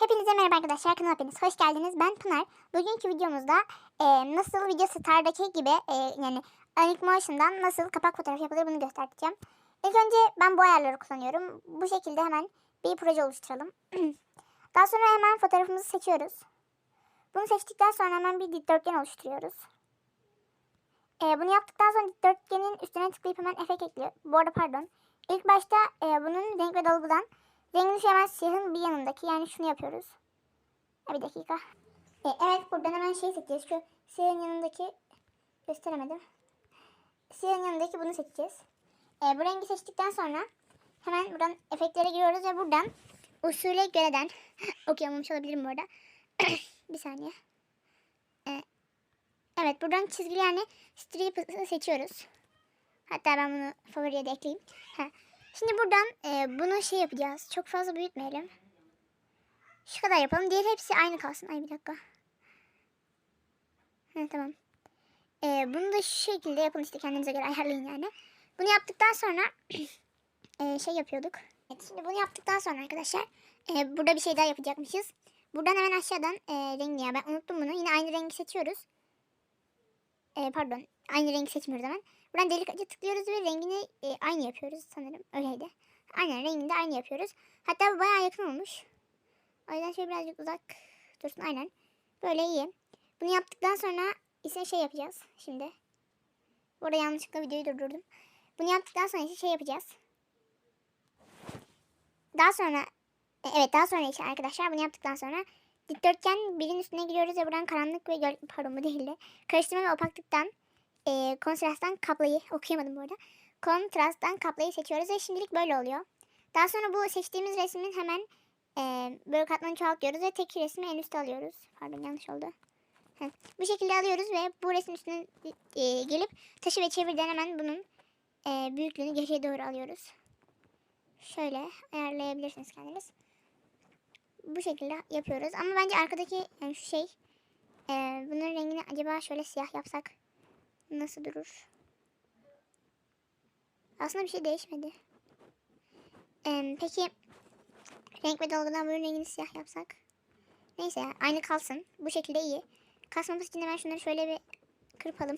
Hepinize merhaba arkadaşlar. Kanalıma hepiniz hoş geldiniz. Ben Pınar. Bugünkü videomuzda e, nasıl Video Star'daki gibi e, yani Anic Motion'dan nasıl kapak fotoğrafı yapılır bunu göstereceğim. İlk önce ben bu ayarları kullanıyorum. Bu şekilde hemen bir proje oluşturalım. Daha sonra hemen fotoğrafımızı seçiyoruz. Bunu seçtikten sonra hemen bir dikdörtgen oluşturuyoruz. E, bunu yaptıktan sonra dikdörtgenin üstüne tıklayıp hemen efekt ekliyor. Bu arada pardon. İlk başta e, bunun renk ve dolgudan Rengini şu hemen siyahın bir yanındaki yani şunu yapıyoruz. Bir dakika. E, evet buradan hemen şey seçeceğiz. Şu siyahın yanındaki gösteremedim. Siyahın yanındaki bunu seçeceğiz. E, bu rengi seçtikten sonra hemen buradan efektlere giriyoruz ve buradan usule göreden okuyamamış olabilirim bu arada. bir saniye. E, evet buradan çizgili yani strip'i seçiyoruz. Hatta ben bunu favoriye de ekleyeyim. Şimdi buradan e, bunu şey yapacağız. Çok fazla büyütmeyelim. Şu kadar yapalım. Diğer hepsi aynı kalsın. Ay bir dakika. Ha, tamam. E, bunu da şu şekilde yapın işte kendinize göre ayarlayın yani. Bunu yaptıktan sonra e, şey yapıyorduk. Evet, şimdi bunu yaptıktan sonra arkadaşlar e, burada bir şey daha yapacakmışız. Buradan hemen aşağıdan e, rengi ya ben unuttum bunu. Yine aynı rengi seçiyoruz. E, pardon aynı rengi seçmiyoruz hemen. Buradan delikatça tıklıyoruz ve rengini e, aynı yapıyoruz sanırım. Öyleydi. Aynen rengini de aynı yapıyoruz. Hatta bu bayağı yakın olmuş. O yüzden şöyle birazcık uzak dursun. Aynen. Böyle iyi. Bunu yaptıktan sonra ise şey yapacağız. Şimdi. Burada yanlışlıkla videoyu durdurdum. Bunu yaptıktan sonra ise şey yapacağız. Daha sonra e, evet daha sonra işte arkadaşlar bunu yaptıktan sonra dikdörtgen birin üstüne giriyoruz ve buradan karanlık ve göl pardon bu değil de karıştırma ve opaklıktan e, kontrasttan kaplayı okuyamadım bu arada. Kontrasttan kaplayı seçiyoruz ve şimdilik böyle oluyor. Daha sonra bu seçtiğimiz resmin hemen e, böyle katmanı çoğaltıyoruz ve tek resmi en üste alıyoruz. Pardon yanlış oldu. Bu şekilde alıyoruz ve bu resmin üstüne e, gelip taşı ve çevirden hemen bunun e, büyüklüğünü geriye doğru alıyoruz. Şöyle ayarlayabilirsiniz kendiniz. Bu şekilde yapıyoruz. Ama bence arkadaki yani şu şey e, bunun rengini acaba şöyle siyah yapsak nasıl durur? Aslında bir şey değişmedi. Ee, peki renk ve dolgudan bunun rengini siyah yapsak? Neyse ya, aynı kalsın. Bu şekilde iyi. Kasmaması için hemen şunları şöyle bir kırpalım.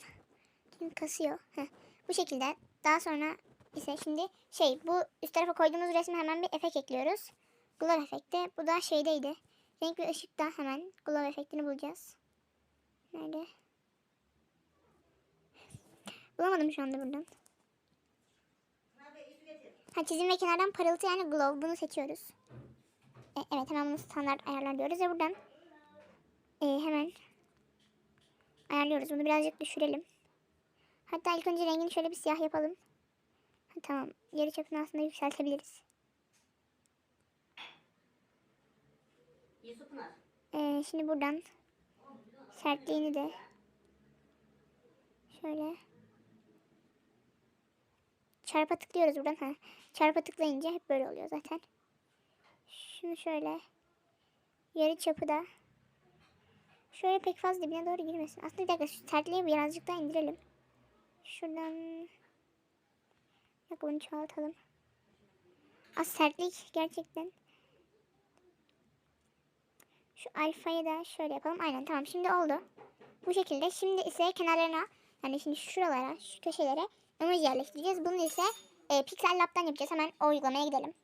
Çünkü kasıyor. Heh. Bu şekilde. Daha sonra ise şimdi şey bu üst tarafa koyduğumuz resme hemen bir efekt ekliyoruz. Glow efekti. Bu da şeydeydi. Renk ve ışıkta hemen glow efektini bulacağız. Nerede? Bulamadım şu anda buradan. Ha, çizim ve kenardan parıltı yani glow bunu seçiyoruz. E, evet hemen bunu standart ayarlar diyoruz ve buradan e, hemen ayarlıyoruz. Bunu birazcık düşürelim. Hatta ilk önce rengini şöyle bir siyah yapalım. Ha, tamam. Yarı çapını aslında yükseltebiliriz. E, şimdi buradan sertliğini de şöyle çarpa tıklıyoruz buradan. Ha. Çarpa tıklayınca hep böyle oluyor zaten. Şunu şöyle yarı çapı da şöyle pek fazla dibine doğru girmesin. Aslında bir dakika şu sertliği birazcık daha indirelim. Şuradan Bak bunu çoğaltalım. Az sertlik gerçekten. Şu alfayı da şöyle yapalım. Aynen tamam şimdi oldu. Bu şekilde. Şimdi ise kenarlarına yani şimdi şuralara şu köşelere emoji yerleştireceğiz. Bunu ise e, Pixel Lab'dan yapacağız. Hemen o uygulamaya gidelim.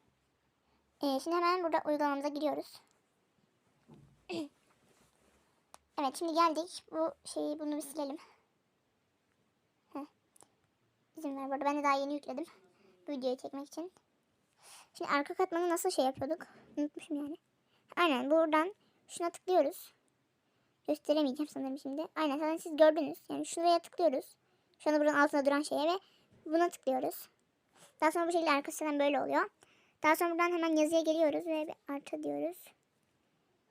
E, şimdi hemen burada uygulamamıza giriyoruz. evet şimdi geldik. Bu şeyi bunu bir silelim. Heh. İzin ver burada. Ben de daha yeni yükledim. Bu videoyu çekmek için. Şimdi arka katmanı nasıl şey yapıyorduk? Unutmuşum yani. Aynen buradan şuna tıklıyoruz. Gösteremeyeceğim sanırım şimdi. Aynen zaten siz gördünüz. Yani şuraya tıklıyoruz. Şu anda buranın altında duran şeye ve buna tıklıyoruz. Daha sonra bu şekilde arkasından böyle oluyor. Daha sonra buradan hemen yazıya geliyoruz ve bir artı diyoruz.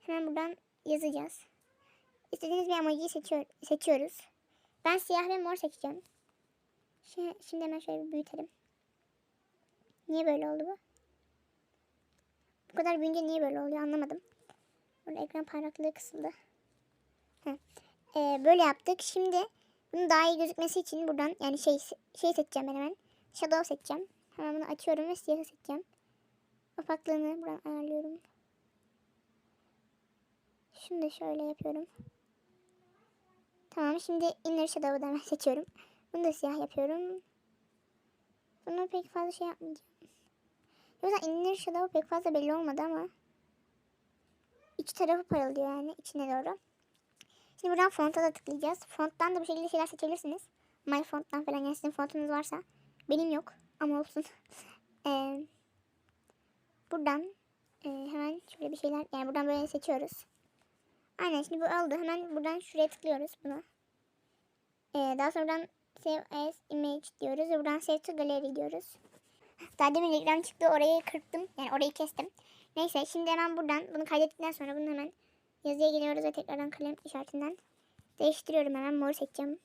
Hemen buradan yazacağız. İstediğiniz bir emojiyi seçiyor, seçiyoruz. Ben siyah ve mor seçeceğim. Şimdi, şimdi hemen şöyle bir büyütelim. Niye böyle oldu bu? Bu kadar büyünce niye böyle oluyor anlamadım. Burada ekran parlaklığı kısıldı. Ee, böyle yaptık. Şimdi bunun daha iyi gözükmesi için buradan yani şey şey seçeceğim ben hemen. Shadow seçeceğim. Hemen bunu açıyorum ve siyahı seçeceğim. Opaklığını buradan ayarlıyorum. Şunu da şöyle yapıyorum. Tamam şimdi inner shadow'u da hemen seçiyorum. Bunu da siyah yapıyorum. Bunu pek fazla şey yapmayacağım. Yoksa inner shadow pek fazla belli olmadı ama. İç tarafı parıldıyor yani içine doğru. Şimdi buradan fonta da tıklayacağız. Fonttan da bu şekilde şeyler seçebilirsiniz. My fonttan falan yani sizin fontunuz varsa. Benim yok ama olsun. Ee, buradan e, hemen şöyle bir şeyler yani buradan böyle seçiyoruz. Aynen şimdi bu oldu. Hemen buradan şuraya tıklıyoruz buna. Ee, daha sonra buradan Save as Image diyoruz buradan Save to Gallery diyoruz. Daha demin reklam çıktı orayı kırptım. Yani orayı kestim. Neyse şimdi hemen buradan bunu kaydettikten sonra bunu hemen yazıya geliyoruz ve tekrardan kalem işaretinden değiştiriyorum hemen mor seçeceğim.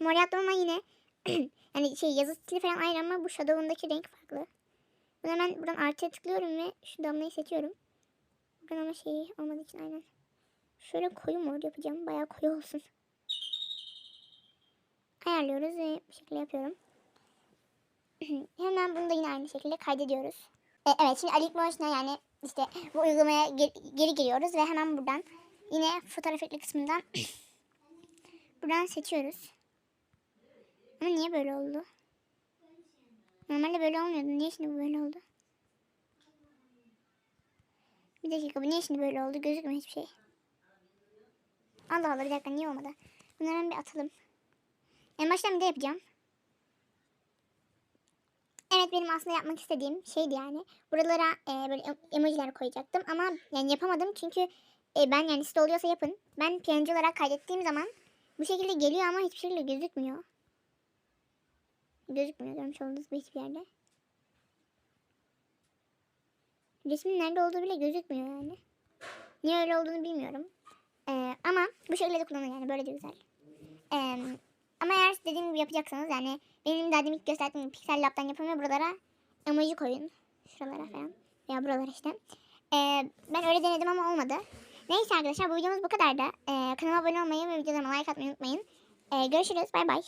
Mor yaptım ama yine yani şey yazı stili falan aynı ama bu shadow'undaki renk farklı. Bunu hemen buradan artıya tıklıyorum ve şu damlayı seçiyorum. Buradan ama şey olmadığı için aynen. Şöyle koyu mor yapacağım. Bayağı koyu olsun. Ayarlıyoruz ve bu şekilde yapıyorum. Hemen bunu da yine aynı şekilde kaydediyoruz. E, evet şimdi Alik Motion'a yani işte bu uygulamaya ge- geri giriyoruz ve hemen buradan yine fotoğraf ekle kısmından buradan seçiyoruz. Ama niye böyle oldu? Normalde böyle olmuyordu. Niye şimdi böyle oldu? Bir dakika bu niye şimdi böyle oldu? Gözükmüyor hiçbir şey. Allah Allah bir dakika niye olmadı? Hemen bir atalım. En baştan bir de yapacağım. Evet benim aslında yapmak istediğim şeydi yani. Buralara e, böyle em- emojiler koyacaktım ama yani yapamadım çünkü e, ben yani site oluyorsa yapın. Ben PNG olarak kaydettiğim zaman bu şekilde geliyor ama hiçbir şekilde gözükmüyor. Gözükmüyor görmüş olduğunuz gibi hiçbir yerde. Resmin nerede olduğu bile gözükmüyor yani. Niye öyle olduğunu bilmiyorum. Ee, ama bu şekilde de kullanılır yani böyle de güzel. Ee, ama eğer dediğim gibi yapacaksanız yani benim daha demin gösterdiğim Pixel Lab'dan ve buralara emoji koyun. Şuralara falan. Veya buralara işte. Ee, ben öyle denedim ama olmadı. Neyse arkadaşlar bu videomuz bu kadardı. Ee, kanalıma abone olmayı ve videolarıma like atmayı unutmayın. Ee, görüşürüz. Bay bay.